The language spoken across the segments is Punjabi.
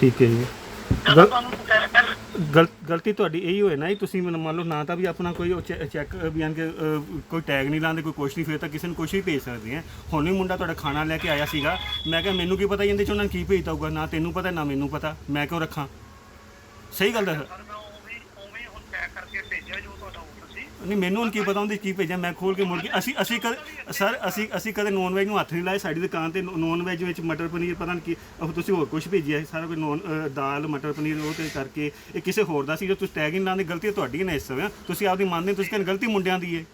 ਠੀਕ ਹੈ ਜੀ। ਗਲ- ਤੁਹਾਨੂੰ ਕਹਿ- ਗਲ- ਗਲਤੀ ਤੁਹਾਡੀ ਇਹੀ ਹੋਏ ਨਾ ਜੀ ਤੁਸੀਂ ਮੈਨੂੰ ਮੰਨ ਲਓ ਨਾ ਤਾਂ ਵੀ ਆਪਣਾ ਕੋਈ ਚੈੱਕ ਬਿਆਨ ਕੇ ਅਹ, ਕੋਈ ਟੈਗ ਨਹੀਂ ਲਾਉਂਦੇ ਕੋਈ ਕੁਛ ਨਹੀਂ ਫਿਰ ਤਾਂ ਕਿਸੇ ਨੂੰ ਕੁਛ ਵੀ ਭੇਜ ਸਕਦੇ ਆ। ਹੁਣ ਵੀ ਮੁੰਡਾ ਤੁਹਾਡਾ ਖਾਣਾ ਲੈ ਕੇ ਆਇਆ ਸੀਗਾ ਮੈਂ ਕਿਹਾ ਮੈਨੂੰ ਕੀ ਪਤਾ ਇਹਦੇ ਚ ਉਹਨਾਂ ਨੇ ਕੀ ਭੇਜਤਾ ਹੋਊਗਾ ਨਾ ਤੈਨੂੰ ਪਤਾ ਨਾ ਮੈਨੂੰ ਪਤਾ ਮੈਂ ਕਿਉਂ ਰੱਖਾਂ? ਸਹੀ ਗੱਲ ਹੈ ਸਰ ਸਰ ਮੈਂ ਉਵੇਂ ਉਵੇਂ ਹੁਣ ਪੈਕ ਕਰਕੇ ਭੇਜਿਆ ਜੋ ਤੁਹਾਡਾ ਆਰਡਰ ਸੀ ਨਹੀਂ ਮੈਨੂੰ ਹੁਣ ਕੀ ਪਤਾ ਉਹਦੇ 'ਚ ਕੀ ਭੇਜਿਆ ਮੈਂ ਖੋਲ ਕੇ ਮੁੜ ਕੇ ਅਸੀਂ ਅਸੀਂ ਕਦੇ ਸਰ ਅਸੀਂ ਅਸੀਂ ਕਦੇ ਨੌਨ ਵੈਜ ਨੂੰ ਹੱਥ ਨਹੀਂ ਲਾਏ ਸਾਡੀ ਦੁਕਾਨ ਤੇ ਨੌਨ ਵੈਜ ਵਿੱਚ ਮਟਰ ਪਨੀਰ ਪਤਾ ਨਹੀਂ ਕੀ ਉਹ ਤੁਸੀਂ ਹੋਰ ਕੁਝ ਭੇਜਿਆ ਹੈ, ਸਾਰਾ ਕੁਝ ਨੌਨ ਦਾਲ ਮਟਰ ਪਨੀਰ ਉਹ ਤੇ ਕਰਕੇ ਇਹ ਕਿਸੇ ਹੋਰ ਦਾ ਸੀ ਜੋ ਤੁਸੀਂ ਟੈਗ ਨਹੀਂ ਲਾਉਂਦੇ ਗਲਤੀ ਤੁਹਾਡੀ ਨੇ ਇਸ ਸਮੇਂ ਤੁਸੀਂ ਆਪਦੀ ਮੰਨਦੇ ਤੁਸੀਂ ਕਹਿੰਦੇ ਗਲਤੀ ਮੁੰਡਿਆਂ ਦੀ ਹੈ।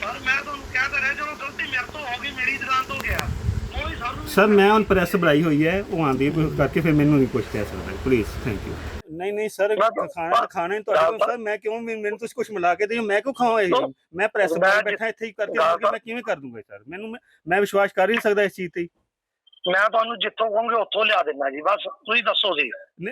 ਸਰ ਮੈਂ ਤੁਹਾਨੂੰ ਕਹਿ ਤਾਂ ਰਿਹਾ ਜਦੋਂ ਗਲਤੀ ਮੇਰੇ ਤੋਂ ਹੋ ਗਈ ਮੇਰੀ ਦੁਕਾਨ ਤੋਂ ਗਿਆ। ਕੋਈ ਸਰ ਮੈਂ ਹੁਣ ਪ੍ਰੈਸ ਬੁਲਾਈ ਹੋਈ ਹੈ ਉਹ ਆਂਦੀ ਕਰਕੇ ਫਿਰ ਮੈਨੂੰ ਨਹੀਂ ਕੁਝ ਕਹਿ ਸਕਦਾ। ਪਲੀਜ਼ ਥੈਂਕ ਯੂ ਨਹੀਂ ਨਹੀਂ ਸਰ ਖਾਣਾ ਖਾਣਾ ਹੀ ਤੁਹਾਡੇ ਕੋਲ ਸਰ ਮੈਂ ਕਿਉਂ ਮੈਨੂੰ ਤੁਸੀਂ ਕੁਝ ਮਿਲਾ ਕੇ ਦਿਓ ਮੈਂ ਕਿਉਂ ਖਾਵਾਂ ਇਹ? ਮੈਂ ਪ੍ਰੈਸ ਬੁਲਾ ਬੈਠਾ ਇੱਥੇ ਹੀ ਕਰਕੇ ਮੈਂ ਕਿਵੇਂ ਕਰ ਦੂੰਗਾ ਸਰ? ਮੈਨੂੰ ਮੈਂ- ਵਿਸ਼ਵਾਸ ਕਰ ਹੀ ਨਹੀਂ ਸਕਦਾ ਇਸ ਚੀਜ਼ ਤੇ ਮੈਂ ਤੁਹਾਨੂੰ ਜਿੱਥੋਂ ਕਹੋਗੇ ਉੱਥੋਂ ਲਿਆ ਦੇਣਾ ਜੀ ਬਸ ਤੁਸੀਂ ਦੱਸੋ ਜੀ।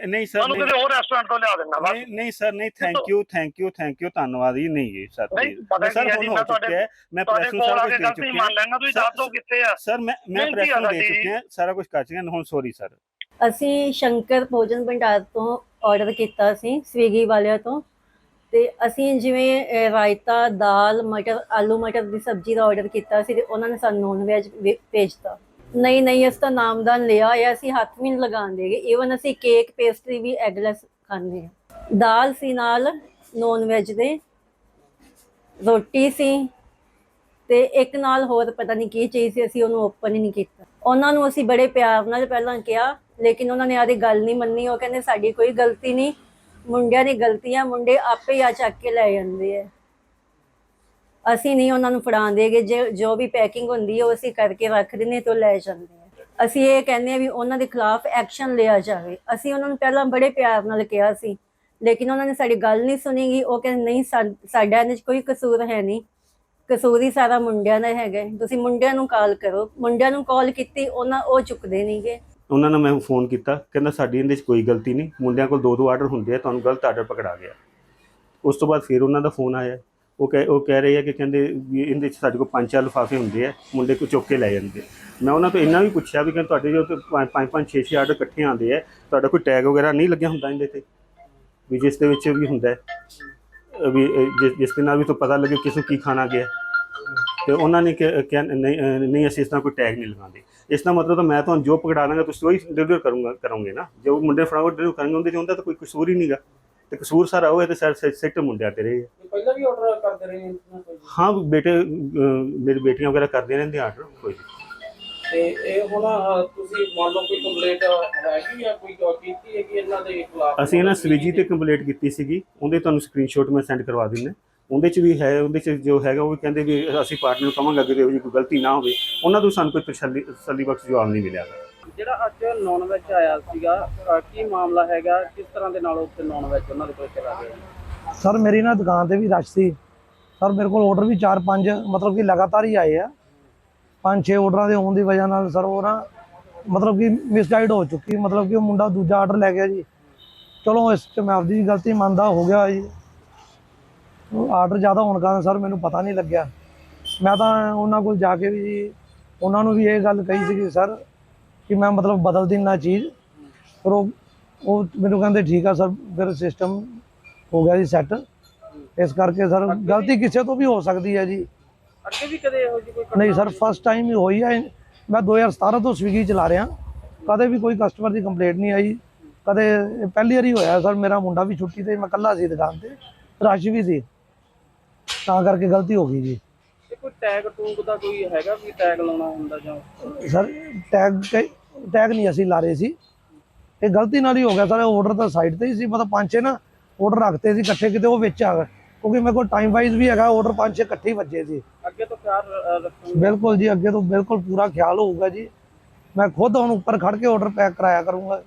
ਨਹੀਂ- ਸਰ ਤੁਹਾਨੂੰ ਕਿਸੇ ਹੋਰ ਰੈਸਟੋਰੈਂਟ ਤੋਂ ਲਿਆ ਦੇਣਾ ਬਸ। ਨਹੀਂ ਨਹੀਂ ਸਰ ਨਹੀਂ thank you thank you thank you ਧੰਨਵਾਦ ਜੀ ਨਹੀਂ ਜੀ ਸਰ ਸਰ ਹੈ ਹੁਣ ਹੋ ਚੁੱਕਿਆ ਹੈ ਮੈਂ ਪ੍ਰੈਸ ਨੂੰ ਸਾਰਾ ਕੁਝ ਦੇ ਮੰਨ ਲੈਣਾ ਤੁਸੀਂ ਸਰ- ਦੱਸ ਦਿਓ ਕਿੱਥੇ ਆ। ਸਰ ਮੈਂ ਮੈਂ ਪ੍ਰੈਸ ਨੂੰ ਦੇ। ਚੁੱਕਿਆ ਸਾਰਾ ਕੁਝ ਕਰ ਚੁੱਕਿਆ ਹੁਣ ਸੌਰੀ ਸਰ ਅਸੀਂ ਸ਼ੰਕਰ ਭੋਜਨ ਭੰਡਾਰ ਤੋਂ ਆਰਡਰ ਕੀਤਾ ਸੀ, ਸਵੀਗੀ ਵਾਲਿਆਂ ਤੋਂ। ਤੇ ਅਸੀਂ ਜਿਵੇਂ ਰਾਇਤਾ, ਦਾਲ, ਮਟਰ, ਆਲੂ ਮਟਰ ਦੀ ਸਬਜ਼ੀ ਦਾ ਆਰਡਰ ਕੀਤਾ ਸੀ ਤੇ ਉਹਨਾਂ ਨੇ ਸਾਨੂੰ ਨੌਨ ਵੈਜ ਭੇਜਤਾ। ਨਹੀਂ ਨਹੀਂ ਇਸ ਦਾ ਨਾਮਦਾਨ ਲਿਆ ਹੋਇਆ, ਅਸੀਂ ਹੱਥ ਵੀ ਨਹੀਂ ਲਗਾਉਂਦੇਗੇ ਈਵਨ ਅਸੀਂ ਕੇਕ ਪੇਸਟਰੀ ਵੀ ਐਗਲੈਸ ਖਾਂਦੇ ਹਾਂ। ਦਾਲ ਸੀ ਨਾਲ ਨੌਨ ਵੈਜ ਦੇ, ਰੋਟੀ ਸੀ ਤੇ ਇੱਕ ਨਾਲ ਹੋਰ ਪਤਾ ਨਹੀਂ ਕੀ ਚੀਜ਼ ਸੀ, ਅਸੀਂ ਉਹਨੂੰ ਓਪਨ ਹੀ ਨਹੀਂ ਕੀਤਾ। ਉਹਨਾਂ ਨੂੰ ਅਸੀਂ ਬੜੇ ਪਿਆਰ ਨਾਲ ਪਹਿਲਾਂ ਕਿਹਾ, ਲੇਕਿਨ ਉਹਨਾਂ ਨੇ ਆਦੀ ਗੱਲ ਨਹੀਂ ਮੰਨੀ। ਉਹ ਕਹਿੰਦੇ, ਸਾਡੀ ਕੋਈ ਗਲਤੀ ਨਹੀਂ। ਮੁੰਡਿਆਂ ਦੀ ਗਲਤੀ ਆ ਮੁੰਡੇ ਆਪੇ ਆ ਚੱਕ ਕੇ ਲੈ ਜਾਂਦੇ ਆ। ਅਸੀਂ ਨਹੀਂ ਉਹਨਾਂ ਨੂੰ ਫੜਾਉਂਦੇਗੇ ਜੇ, ਜੋ ਵੀ ਪੈਕਿੰਗ ਹੁੰਦੀ ਹੈ ਉਹ ਅਸੀਂ ਕਰਕੇ ਰੱਖ ਦਿੰਦੇ ਤੋਂ ਲੈ ਜਾਂਦੇ ਆ। ਅਸੀਂ ਇਹ ਕਹਿੰਦੇ ਆ ਵੀ ਉਹਨਾਂ ਦੇ ਖਿਲਾਫ ਐਕਸ਼ਨ ਲਿਆ ਜਾਵੇ। ਅਸੀਂ ਉਹਨਾਂ ਨੂੰ ਪਹਿਲਾਂ ਬੜੇ ਪਿਆਰ ਨਾਲ ਕਿਹਾ ਸੀ। ਲੇਕਿਨ ਉਹਨਾਂ ਨੇ ਸਾਡੀ ਗੱਲ ਨਹੀਂ ਸੁਣੀਗੀ ਉਹ ਕਹਿੰਦੇ, ਨਹੀਂ ਸਾਡਾ ਇਹਦੇ 'ਚ ਕੋਈ ਕਸੂਰ ਹੈ ਨਹੀਂ। ਕਸੂਰ ਹੀ ਸਾਰਾ ਮੁੰਡਿਆਂ ਦਾ ਹੈਗਾ ਹੈ। ਤੁਸੀਂ ਮੁੰਡਿਆਂ ਨੂੰ ਕਾਲ ਕਰੋ। ਮੁੰਡਿਆਂ ਨੂੰ ਕਾਲ ਕੀਤੀ ਉਹਨਾਂ ਉਹ ਚੁੱਕਦੇ ਨਹੀਂਗੇ ਉਹਨਾਂ ਨੇ ਮੈਂ ਫੋਨ ਕੀਤਾ ਕਹਿੰਦਾ ਸਾਡੀ ਇਹਦੇ 'ਚ ਕੋਈ ਗਲਤੀ ਨਹੀਂ ਮੁੰਡਿਆਂ ਕੋਲ ਦੋ ਦੋ ਆਰਡਰ ਹੁੰਦੇ ਆ ਤੁਹਾਨੂੰ ਗਲਤ ਆਰਡਰ ਪਕੜਾ ਗਿਆ। ਉਸ ਤੋਂ ਬਾਅਦ ਫਿਰ ਉਹਨਾਂ ਦਾ ਫੋਨ ਆਇਆ। ਉਹ ਕਹਿ ਉਹ ਕਹਿ ਰਹੇ ਆ ਕਿ ਕਹਿੰਦੇ ਵੀ ਇਹਦੇ 'ਚ ਸਾਡੇ ਕੋਲ ਪੰਜ ਚਾਰ ਲਿਫਾਫੇ ਹੁੰਦੇ ਆ ਮੁੰਡੇ ਕੋ ਚੁੱਕ ਕੇ ਲੈ ਜਾਂਦੇ। ਮੈਂ ਉਹਨਾਂ ਤੋਂ ਇੰਨਾ ਵੀ ਪੁੱਛਿਆ ਵੀ ਕਿ ਤੁਹਾਡੇ ਜੋ ਤੇ ਪੰਜ ਪੰਜ ਪੰਜ ਛੇ ਛੇ ਆਰਡਰ ਇਕੱਠੇ ਆਉਂਦੇ ਆ ਤੁਹਾਡਾ ਕੋਈ ਟੈਗ ਵਗੈਰਾ ਨਹੀਂ ਲੱਗਿਆ ਹੁੰਦਾ ਇਹਦੇ ਤੇ? ਵੀ ਜਿਸ ਦੇ ਵਿੱਚ ਵੀ ਹੁੰਦਾ ਹੈ, ਅਹ ਵੀ ਅਹ ਜਿਸ- ਜਿਸ ਦੇ ਨਾਲ ਵੀ ਤੋਂ ਪਤਾ ਲੱਗੇ ਕਿਸ ਨੂੰ ਕੀ ਖਾਣਾ ਗਿਆ। ਤੇ ਉਹਨਾਂ ਨੇ ਕਿ- ਕਿਹਾ ਨਹੀਂ ਅਸੀਂ ਇਸ ਤਰ੍ਹਾਂ ਕੋਈ ਟੈਗ ਨਹੀਂ ਲਗਾਉਂਦੇ ਇਸ ਦਾ ਮਤਲਬ ਤਾਂ ਮੈਂ ਤੁਹਾਨੂੰ ਜੋ ਪਕੜਾ ਦਾਂਗਾ ਤੁਸੀਂ ਉਹੀ ਡਿਲੀਵਰ ਕਰੂੰਗਾ ਕਰੋਗੇ ਨਾ ਜੋ ਮੁੰਡੇ ਫੜਾਓ ਡਿਲੀਵਰ ਕਰਨਗੇ ਉਹਦੇ ਚ ਤਾਂ ਕੋਈ ਕਸੂਰ ਹੀ ਨਹੀਂਗਾ ਤੇ ਕਸੂਰ ਸਾਰਾ ਉਹ ਹੈ ਤੇ ਸਰ ਸੈਕਟਰ ਮੁੰਡਿਆਂ ਤੇ ਰਹੇ ਆ। ਪਹਿਲਾਂ ਵੀ ਆਰਡਰ ਕਰਦੇ ਰਹੇ? ਹਾਂ ਬੇਟੇ ਮੇਰੀ ਬੇਟੀਆਂ ਵਗੈਰਾ ਕਰਦੇ ਰਹਿੰਦੇ ਆਰਡਰ ਕੋਈ। ਤੇ ਇਹ ਹੁਣ ਤੁਸੀਂ ਮੰਨ ਲਓ ਕੋਈ ਕੰਪਲੇਂਟ ਹੈਗੀ ਆ ਕੋਈ ਕੀਤੀ ਹੈ ਕਿ ਇਹਨਾਂ ਦੇ ਖਿਲਾਫ ਅਸੀਂ ਇਹਨਾਂ ਸਵਿਗੀ ਤੇ ਕੰਪਲੀਟ ਕੀਤੀ ਸੀਗੀ ਉਹਦੇ ਤੁਹਾਨੂੰ ਸਕਰੀਨਸ਼ਾਟ ਮੈਂ ਸੈਂਡ ਕਰਵਾ ਦਿੰਦਾ ਉਹਦੇ ਚ ਵੀ ਹੈ ਉਹਦੇ ਚ ਜੋ ਹੈਗਾ ਉਹ ਵੀ ਕਹਿੰਦੇ ਵੀ ਅਸੀਂ ਪਾਰਟਨਰ ਨੂੰ ਕਵਾਂਗੇ ਅੱਗੇ ਇਹੋ ਜਿਹੀ ਕੋਈ ਗਲਤੀ ਨਾ ਹੋਵੇ। ਉਹਨਾਂ ਤੋਂ ਸਾਨੂੰ ਕੋਈ ਤਸੱਲੀ ਤਸੱਲੀ ਬਖਸ਼ ਜਵਾਬ ਨਹੀਂ ਮਿਲਿਆ। ਜਿਹੜਾ ਅੱਜ ਨਾਨ ਵੈਜ ਆਇਆ ਸੀਗਾ ਅਹ, ਕੀ ਮਾਮਲਾ ਹੈਗਾ? ਕਿਸ ਤਰ੍ਹਾਂ ਦੇ ਨਾਲ ਉੱਥੇ ਨਾਨ ਵੈਜ ਉਹਨਾਂ ਦੇ ਕੋਲ ਚਲਾ ਗਿਆ ਸਰ ਮੇਰੀ ਨਾ ਦੁਕਾਨ ਤੇ ਵੀ ਰਸ਼ ਸੀ। ਸਰ ਮੇਰੇ ਕੋਲ ਆਰਡਰ ਵੀ 4-5 ਮਤਲਬ ਕਿ ਲਗਾਤਾਰ ਹੀ ਆਏ ਆ। 5-6 ਆਰਡਰਾਂ ਦੇ ਹੋਣ ਦੀ ਵਜ੍ਹਾ ਨਾਲ ਸਰ ਉਹ ਨਾ ਮਤਲਬ ਕਿ ਮਿਸਗਾਈਡ ਹੋ ਚੁੱਕੀ। ਮਤਲਬ ਕਿ ਉਹ ਮੁੰਡਾ ਦੂਜਾ ਆਰਡਰ ਲੈ ਗਿਆ ਜੀ। ਚਲੋ ਇਸ 'ਚ ਮੈਂ ਆਪਦੀ ਗਲਤੀ ਮੰਨਦਾ ਹੋ ਗਿਆ ਜੀ। ਆਰਡਰ ਜ਼ਿਆਦਾ ਹੋਣ ਕਾਰਨ ਸਰ ਮੈਨੂੰ ਪਤਾ ਨਹੀਂ ਲੱਗਿਆ। ਮੈਂ ਤਾਂ ਉਹਨਾਂ ਕੋਲ ਜਾ ਕੇ ਵੀ ਉਹਨਾਂ ਨੂੰ ਵੀ ਇਹ ਗੱਲ ਕਹੀ ਸੀ ਕਿ ਸਰ ਕਿ ਮੈਂ ਮਤਲਬ ਬਦਲ ਦਿੰਨਾ ਚੀਜ਼। ਪਰ ਉਹ ਉਹ ਮੈਨੂੰ ਕਹਿੰਦੇ ਠੀਕ ਆ ਸਰ ਫਿਰ ਸਿਸਟਮ ਹੋ ਗਿਆ ਜੀ ਸੈੱਟ ਇਸ ਕਰਕੇ ਸਰ ਗਲਤੀ ਕਿਸੇ ਤੋਂ ਵੀ ਹੋ ਸਕਦੀ ਹੈ ਜੀ। ਅੱਗੇ ਵੀ ਕਦੇ ਇਹੋ ਜਿਹੀ ਕੋਈ ਨਹੀਂ ਸਰ ਫਸਟ ਟਾਈਮ ਹੀ ਹੋਈ ਹੈ ਮੈਂ 2017 ਤੋਂ ਸਵਿਗੀ ਚਲਾ ਰਿਹਾ। ਕਦੇ ਵੀ ਕੋਈ ਕਸਟਮਰ ਦੀ ਕੰਪਲੇਂਟ ਨਹੀਂ ਆਈ। ਕਦੇ ਪਹਿਲੀ ਵਾਰੀ ਹੋਇਆ ਸਰ ਮੇਰਾ ਮੁੰਡਾ ਵੀ ਛੁੱਟੀ ਤੇ ਮੈਂ ਇਕੱਲਾ ਸੀ ਦੁਕਾਨ ਤੇ ਰਸ਼ ਵੀ ਸੀ। ਤਾਂ ਕਰਕੇ ਗਲਤੀ ਹੋ ਗਈ ਜੀ। ਤੇ ਕੋਈ ਟੈਗ ਟੂਗ ਦਾ ਕੋਈ ਹੈਗਾ ਵੀ ਟੈਗ ਲਾਉਣਾ ਹੁੰਦਾ ਜਾਂ? ਸਰ ਟੈਗ ਟੈਗ ਨਹੀਂ ਅਸੀਂ ਲਾ ਰਹੇ ਸੀ। ਇਹ ਗਲਤੀ ਨਾਲ ਹੀ ਹੋ ਗਿਆ। ਸਰ ਆਰਡਰ ਤਾਂ ਸਾਈਡ ਤੇ ਹੀ ਸੀ। ਮਤਲਬ ਪੰਜ ਛੇ ਨਾ ਆਰਡਰ ਰੱਖਤੇ ਸੀ ਇਕੱਠੇ ਕਿਤੇ ਉਹ ਵਿੱਚ ਆ ਗਏ। ਕਿਉਂਕਿ ਮੇਰੇ ਕੋਲ ਟਾਈਮ ਵਾਈਜ਼ ਵੀ ਹੈਗਾ ਆਰਡਰ ਪੰਜ ਛੇ ਇਕੱਠੇ ਹੀ ਵੱਜੇ ਸੀ। ਅੱਗੇ ਤੋਂ ਖਿਆਲ ਰੱਖੋਗੇ? ਬਿਲਕੁਲ ਜੀ ਅੱਗੇ ਤੋਂ ਬਿਲਕੁਲ ਪੂਰਾ ਖਿਆਲ ਹੋਊਗਾ ਜੀ। ਮੈਂ ਖੁਦ ਹੁਣ ਉੱਪਰ ਖੜ ਕੇ ਆਰਡਰ ਪੈਕ ਕਰਾਇਆ ਕਰੂੰਗਾ।